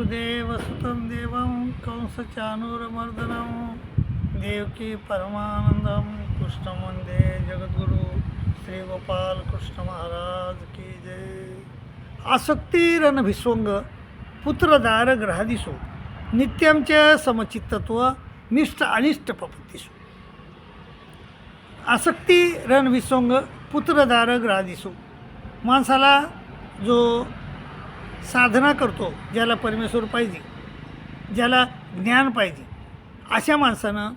वसुदेवसुतं देवं कंसचाणूरमर्दनं देवकी परमानंदं कृष्ण वंदे जगद्गुरु श्री गोपाल कृष्ण महाराज की जय। आसक्ती रणभिस्वंग पुत्रदार ग्रहादिसो नित्यमच्या समचित्तत्व निष्ठ अनिष्ट पपत्तीसो आसक्ती रणविसंग पुत्रदार ग्रादिसो माणसाला जो साधना करतो ज्याला परमेश्वर पाहिजे ज्याला ज्ञान पाहिजे अशा माणसानं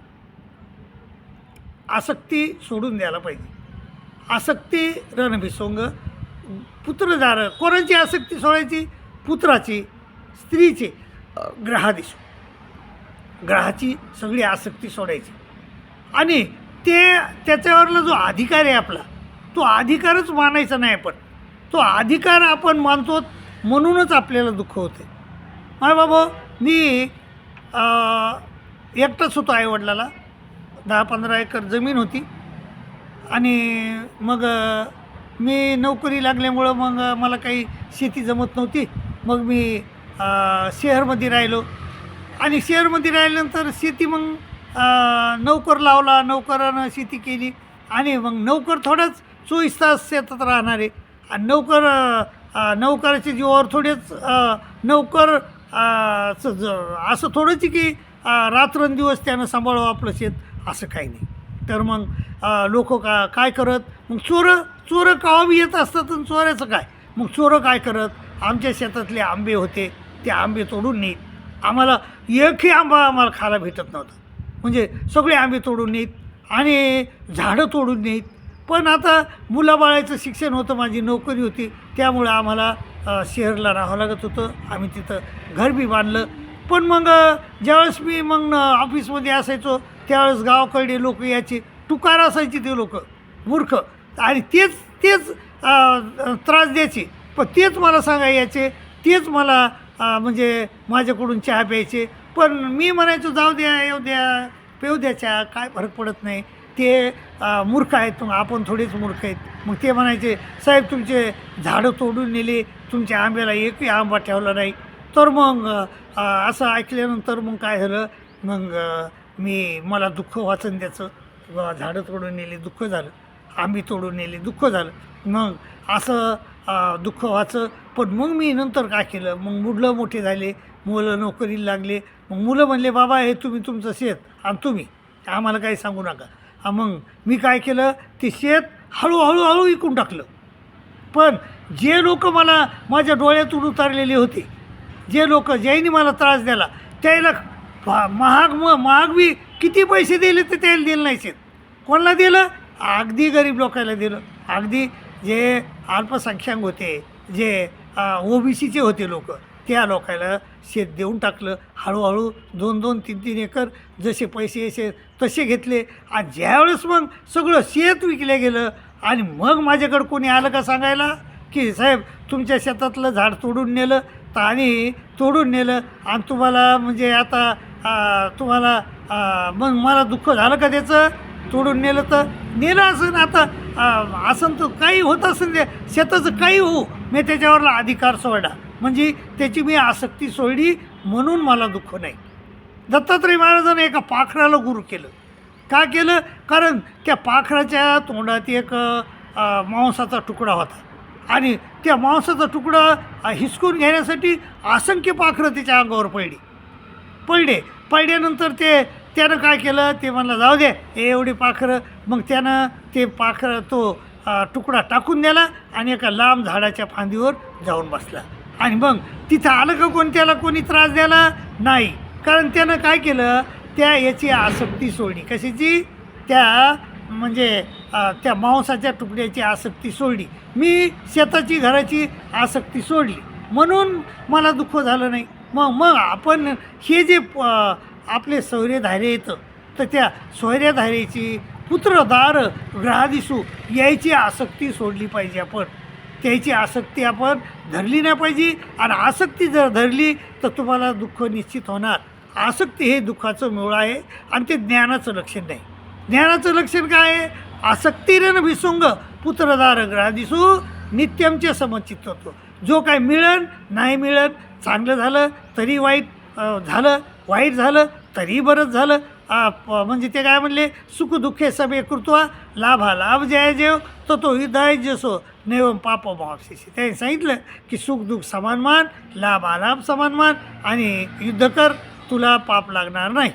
आसक्ती सोडून द्यायला पाहिजे. आसक्ती रणभिसोंग पुत्रदार कोणाची आसक्ती सोडायची? पुत्राची स्त्रीची अ, ग्रहादिसो ग्रहाची सगळी आसक्ती सोडायची. आणि ते त्याच्यावरला जो अधिकार आहे आपला तो अधिकारच मानायचा नाही आपण. तो अधिकार आपण मानतो म्हणूनच आपल्याला दुःख होते माय बाबा मी एकटाच होतो आईवडिलाला. दहा पंधरा एकर जमीन होती. आणि मग मी नोकरी लागल्यामुळं मग मला काही शेती जमत नव्हती. मग मी शहरमध्ये राहिलो. आणि शहरमध्ये राहिल्यानंतर शेती मग नोकर लावला. नोकरानं शेती केली. आणि मग नोकर थोडंच चोवीस तास शेतात राहणारे. आणि नोकर नोकराच्या जीवावर थोडेच नौकर नोकर ज- असं थोडंच की रात्रंदिवस त्यानं सांभाळावं आपलं शेत असं काही नाही. तर मग लोक का काय करत? मग चोरं चोरं कावाबी येत असतात आणि चोऱ्याचं काय? मग चोरं काय करत? आमच्या शेतातले आंबे होते ते आंबे तोडून नेत. आम्हाला एकही आंबा आम्हाला खायला भेटत नव्हता. म्हणजे सगळे आंबे तोडून नेत आणि झाडं तोडून नेत. पण आता मुलाबाळाचं शिक्षण होतं माझी नोकरी होती त्यामुळं आम्हाला शहरला राहावं लागत होतं. आम्ही तिथं घर बी बांधलं. पण मग ज्यावेळेस मी मग ऑफिसमध्ये असायचो त्यावेळेस गावाकडे लोक यायचे तुकार असायचे ते लोक मूर्ख. आणि तेच तेच त्रास द्यायचे. पण तेच मला सांगा यायचे तेच मला म्हणजे माझ्याकडून चहा प्यायचे. पण मी म्हणायचो जाऊ द्या येऊ द्या पेऊ द्या चहा काय फरक पडत नाही. ते मूर्ख आहेत. मग आपण थोडेच मूर्ख आहेत. मग ते म्हणायचे साहेब तुमचे झाडं तोडून नेले. तुमच्या आंब्याला एकही आंबा ठेवला नाही. तर मग असं ऐकल्यानंतर मग काय झालं? मग मी मला दुःख वाचन द्याचं व झाडं तोडून नेले दुःख झालं. आंबी तोडून नेले दुःख झालं. मग असं दुःख व्हायचं पण मग मी नंतर काय केलं? मग मुलं मोठे झाले. मुलं नोकरीला लागले. मग मुलं म्हणले बाबा हे तुम्ही तुमचं शेत आणि तुम्ही. आम्हाला काही सांगू नका. मग मी काय केलं? ते शेत हळूहळू हळू विकून टाकलं. पण जे लोक मला माझ्या डोळ्यातून उतारलेले होते जे लोक ज्यांनी मला त्रास दिला त्याला महाग म महाग मी किती पैसे दिले तर त्याला दिलं नाही शेत. कोणाला दिलं? अगदी गरीब लोकांना दिलं. अगदी जे अल्पसंख्याक होते जे ओबीसीचे होते लोक त्या लोकायला शेत देऊन टाकलं. हळूहळू दोन दोन तीन तीन एकर जसे पैसे यायचे तसे घेतले. आणि ज्यावेळेस मग सगळं शेत विकलं गेलं आणि मग माझ्याकडं कोणी आलं का सांगायला? की साहेब तुमच्या शेतातलं झाड तोडून नेलं तर आणि तोडून नेलं आणि तुम्हाला म्हणजे आता तुम्हाला मग मला दुःख झालं का त्याचं? तोडून नेलं तर नेलं असं आता असं तर काही होत असेल शेताचं काही होऊ. मी त्याच्यावरला अधिकार सोडा. म्हणजे त्याची मी आसक्ती सोडली म्हणून मला दुःख नाही. दत्तात्रय महाराजांनी एका पाखराला गुरु केलं. का केलं? कारण त्या पाखराच्या तोंडात एक मांसाचा तुकडा होता. आणि त्या मांसाचा तुकडा हिसकून घेण्यासाठी असंख्य पाखरं त्याच्या अंगावर पडली. पडले. पडल्यानंतर ते त्यानं काय केलं? ते म्हणलं जाऊ दे हे एवढी पाखरं. मग त्यानं ते पाखरं तो तुकडा टाकून दिला आणि एका लांब झाडाच्या फांदीवर जाऊन बसला. आणि मग तिथं आलं का कोण त्याला? कोणी त्रास द्यायला? नाही. कारण त्यानं काय केलं? त्या याची आसक्ती सोडली. कशाची? त्या म्हणजे त्या मांसाच्या तुकड्याची आसक्ती सोडली. मी शेताची घराची आसक्ती सोडली. म्हणून मला दुःख झालं नाही. मग मग आपण हे जे आपले सौर्यधारे येतं तर त्या सौर्यधारेची पुत्रदार ग्रहादिसू यायची आसक्ती सोडली पाहिजे आपण. त्याची आसक्ती आपण धरली नाही पाहिजे. आणि आसक्ती जर धरली तर तुम्हाला दुःख निश्चित होणार. आसक्ती हे दुःखाचं मूळ आहे आणि ते ज्ञानाचं लक्षण नाही. ज्ञानाचं लक्षण काय आहे? आसक्तीरन भिसुंग पुत्रदार ग्रहादिसू नित्यमचे समचित होतो. जो काय मिळन नाही मिळन चांगलं झालं तरी वाईट झालं वाईट झालं तरी बरंच झालं. म्हणजे ते काय म्हणले? सुख दुःखे सबे कृत्वा लाभा लाभ जय जेव तर तो हृदय जसो. नैवम पाप मावशीशी त्यांनी सांगितलं की सुख दुःख समान मान लाभ आलाभ समान मान आणि युद्ध कर तुला पाप लागणार नाही.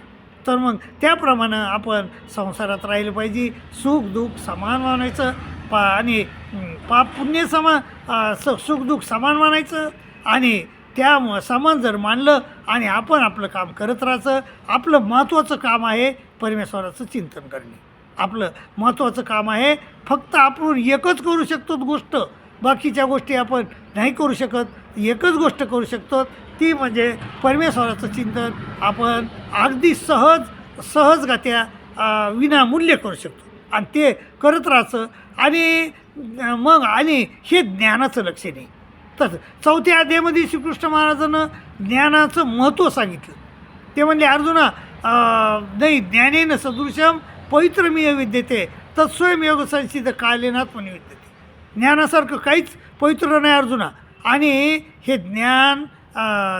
तर मग त्याप्रमाणे आपण संसारात राहिलं पाहिजे. सुख दुःख समान मानायचं. पा आणि पाप पुण्य समान स सुख दुःख समान मानायचं. आणि त्या समान जर मानलं आणि आपण आपलं काम करत राहायचं आपलं महत्त्वाचं काम आहे परमेश्वराचं चिंतन करणे. आपलं महत्त्वाचं काम आहे. फक्त आपण एकच करू शकतो गोष्ट. बाकीच्या गोष्टी आपण नाही करू शकत. एकच गोष्ट करू शकतो ती म्हणजे परमेश्वराचं चिंतन. आपण अगदी सहज सहजगत्या विनामूल्य करू शकतो. आणि ते करत राहायचं. आणि मग आणि हे ज्ञानाचं लक्ष नाही. तर चौथ्या अध्यायामध्ये श्रीकृष्ण महाराजानं ज्ञानाचं महत्त्व सांगितलं. ते म्हणले अर्जुना नाही ज्ञानेनं सदृशम पवित्रमीय विद्यते तत्स्वयं योग संसिद्ध कालेनात्मनी विद्यते. ज्ञानासारखं काहीच पवित्र नाही अर्जुना. आणि हे ज्ञान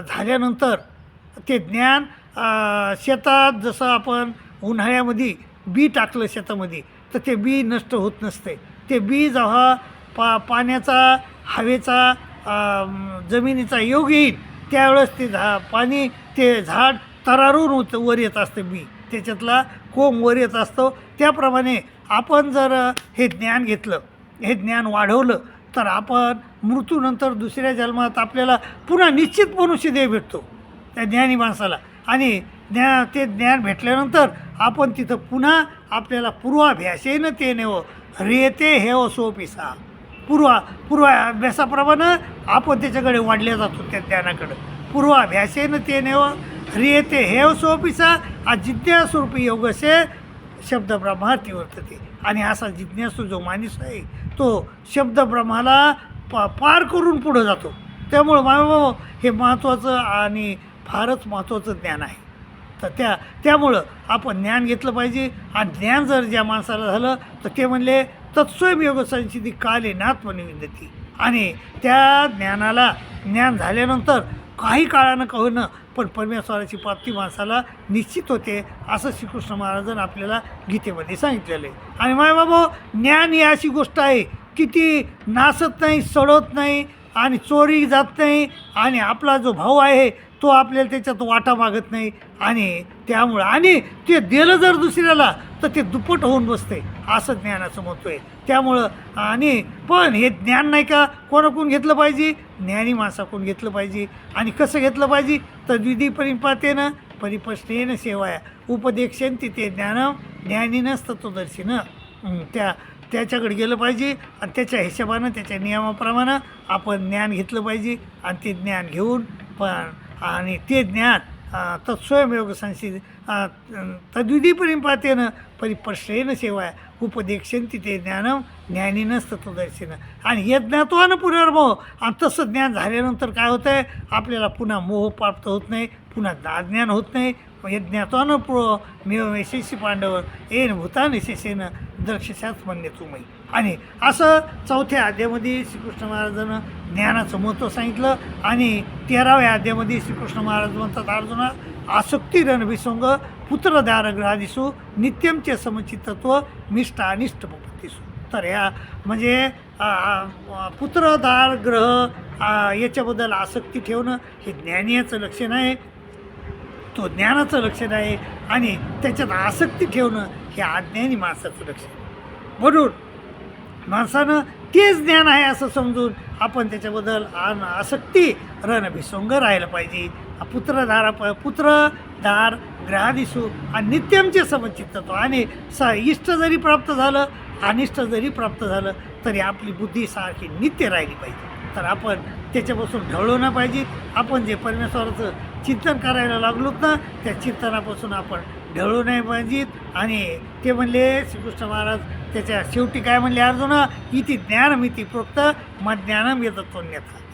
झाल्यानंतर ते ज्ञान शेतात जसं आपण उन्हाळ्यामध्ये बी टाकलं शेतामध्ये तर ते बी नष्ट होत नसते. ते बी जेव्हा पा पाण्याचा हवेचा जमिनीचा योग येईल त्यावेळेस ते झा पाणी ते झाड तरारून होत वर येत असतं बी. त्याच्यातला कोंब वर येत असतो. त्याप्रमाणे आपण जर हे ज्ञान घेतलं हे ज्ञान वाढवलं तर आपण मृत्यूनंतर दुसऱ्या जन्मात आपल्याला पुन्हा निश्चित मनुष्य देव भेटतो त्या ज्ञानी माणसाला. आणि ज्ञा ते ज्ञान भेटल्यानंतर आपण तिथं पुन्हा आपल्याला पूर्वाभ्यासेनं ते नेव रेते हेव सोपिसा पूर्वा पूर्वाभ्यासाप्रमाणे आपण त्याच्याकडे वाढल्या जातो त्या ज्ञानाकडं. पूर्वाभ्यासेनं ते नेव ह्रियते हेव सोपिसा आ जिज्ञासूरूपी योगसे शब्द ब्रह्मार्थी वर्तते. आणि असा जिज्ञासू जो माणूस आहे तो शब्द ब्रह्माला पा पार करून पुढं जातो. त्यामुळं माय हे महत्त्वाचं आणि फारच महत्त्वाचं ज्ञान आहे. तर त्या त्यामुळं आपण ज्ञान घेतलं पाहिजे. आणि ज्ञान जर ज्या माणसाला झालं तर ते म्हणले तत्स्वयं योग काले नात्मनी विद्यती आणि त्या ज्ञानाला ज्ञान झाल्यानंतर काही काळानं का पण परमेश्वराची प्राप्ती माणसाला निश्चित होते असं श्रीकृष्ण महाराजांनी आपल्याला गीतेमध्ये सांगितलेलं आहे. आणि माय बाबा ज्ञान ही अशी गोष्ट आहे की ती नासत नाही सडत नाही आणि चोरी जात नाही आणि आपला जो भाऊ आहे तो आपल्याला त्याच्यात वाटा मागत नाही आणि त्यामुळं आणि ते दिलं जर दुसऱ्याला तर ते दुप्पट होऊन बसते असं ज्ञानाचं महत्त्व आहे. त्यामुळं आणि पण हे ज्ञान नाही का कोणाकडून घेतलं पाहिजे? ज्ञानी माणसाकडून घेतलं पाहिजे. आणि कसं घेतलं पाहिजे? तर द्विधी परिपातेनं परिपष्टेनं सेवाया. उपदेक्षंती ते ज्ञान ज्ञानी तत्वदर्शीनं त्या त्याच्याकडे गेलं पाहिजे आणि त्याच्या हिशोबानं त्याच्या नियमाप्रमाणे आपण ज्ञान घेतलं पाहिजे आणि ते ज्ञान घेऊन पण आणि ते ज्ञान तत्स्वयमेव तत्स्वयंयोग संसिद्ध तद्विधी परिपातेनं परिपश्रेन सेवाय उपदेक्षंती ते ज्ञानम ज्ञानीनच तत्वदर्शीनं आणि हे ज्ञात्वानं पुनर्मोह आणि तसं ज्ञान झाल्यानंतर काय होतं आहे आपल्याला पुन्हा मोह प्राप्त होत नाही पुन्हा ज्ञान होत नाही हे ज्ञात्वानं प्रो मेव यशस्वी पांडव येन भूतान यशस्वीनं दर्शशाच म्हणणे तुम्ही आणि असं चौथ्या अध्यामध्ये श्रीकृष्ण महाराजानं ज्ञानाचं महत्त्व सांगितलं आणि तेराव्या अध्यामध्ये श्रीकृष्ण महाराज म्हणतात अर्जुना आसक्ती रणभिसंग पुत्रदार ग्रहादिसू नित्यमचे समचितत्व मिष्ट अनिष्ट पपत्तीसू तर या म्हणजे पुत्रदार ग्रह याच्याबद्दल आसक्ती ठेवणं हे ज्ञानीयाचं लक्षण आहे. तो ज्ञानाचं लक्षण आहे आणि त्याच्यात आसक्ती ठेवणं हे अज्ञानी माणसाचं लक्षण म्हणून माणसानं तेच ज्ञान आहे असं समजून आपण त्याच्याबद्दल आन आसक्ती रणभिसंग राहायला पाहिजे. पुत्रधारा प पुत्रधार ग्रहादिसू आणि नित्यमचे समचित्तत्व आणि स इष्ट जरी प्राप्त झालं अनिष्ट जरी प्राप्त झालं तरी आपली बुद्धी सारखी नित्य राहिली पाहिजे. तर आपण त्याच्यापासून ढळलो नाही पाहिजे. आपण जे परमेश्वराचं चिंतन करायला लागलोत ना त्या चिंतनापासून आपण ढळू नाही पाहिजेत. आणि ते म्हणले श्रीकृष्ण महाराज त्याच्या शेवटी काय म्हणले अर्जुन? इथे ज्ञानमिती प्रोक्त मग ज्ञानम येतं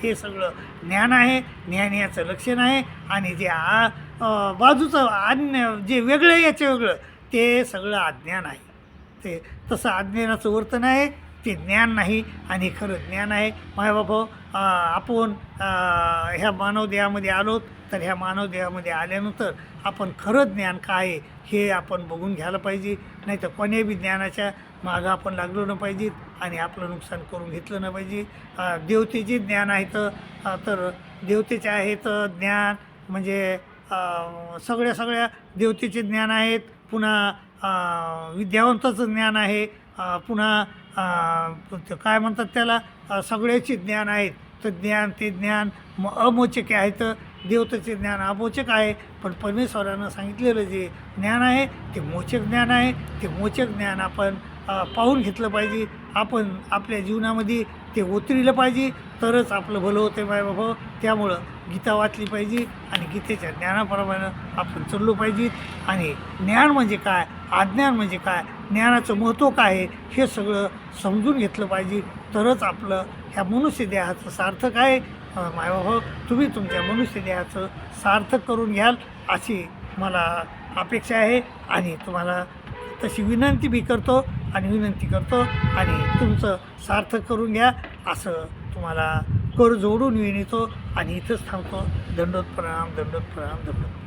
हे सगळं ज्ञान आहे ज्ञान याचं लक्षण आहे आणि जे आ बाजूचं अन्य जे वेगळं याचे याचं वेगळं ते सगळं अज्ञान आहे. ते तसं अज्ञानाचं वर्तन आहे. ते ज्ञान नाही आणि खरं ज्ञान आहे. मायबाप आपण ह्या ह्या मानवदेहामध्ये आलो तर ह्या मानवदेहामध्ये आल्यानंतर आपण खरं ज्ञान काय आहे हे आपण बघून घ्यायला पाहिजे. नाही तर कोण्याही बी ज्ञानाच्या मागं आपण लागलो न पाहिजे आणि आपलं नुकसान करून घेतलं नाही पाहिजे. देवतेचे ज्ञान आहे तर तर देवतेचे आहेत ज्ञान म्हणजे सगळ्या सगळ्या देवतेचे ज्ञान आहेत. पुन्हा विद्यावंताचं ज्ञान आहे. पुन्हा काय म्हणतात त्याला सगळ्याची सगळ्याचे ज्ञान आहेत. तर ज्ञान ते ज्ञान म अमोचक आहे. तर देवतेचे ज्ञान अमोचक आहे. पण परमेश्वरानं सांगितलेलं जे ज्ञान आहे ते मोचक ज्ञान आहे. ते मोचक ज्ञान आपण पाहून घेतलं पाहिजे. आपण आपल्या जीवनामध्ये ते उतरिलं पाहिजे. तरच आपलं भलं होतं माय बाबा. त्यामुळं गीता वाचली पाहिजे आणि गीतेच्या ज्ञानाप्रमाणे आपण चाललो पाहिजे. आणि ज्ञान म्हणजे काय? अज्ञान म्हणजे काय? ज्ञानाचं महत्त्व काय आहे हे सगळं समजून घेतलं पाहिजे. तरच आपलं ह्या मनुष्य देहाचं सार्थक आहे. अ, मायबाबा तुम्ही तुमच्या मनुष्य देहाचं सार्थक करून घ्याल अशी मला अपेक्षा आहे आणि तुम्हाला तशी विनंती बी करतो आणि विनंती करतो आणि तुमचं सार्थक करून घ्या असं तुम्हाला कर जोडून विनितो आणि इथंच थांबतो. दंडोत प्रणाम दंडोत प्रणाम दंडोत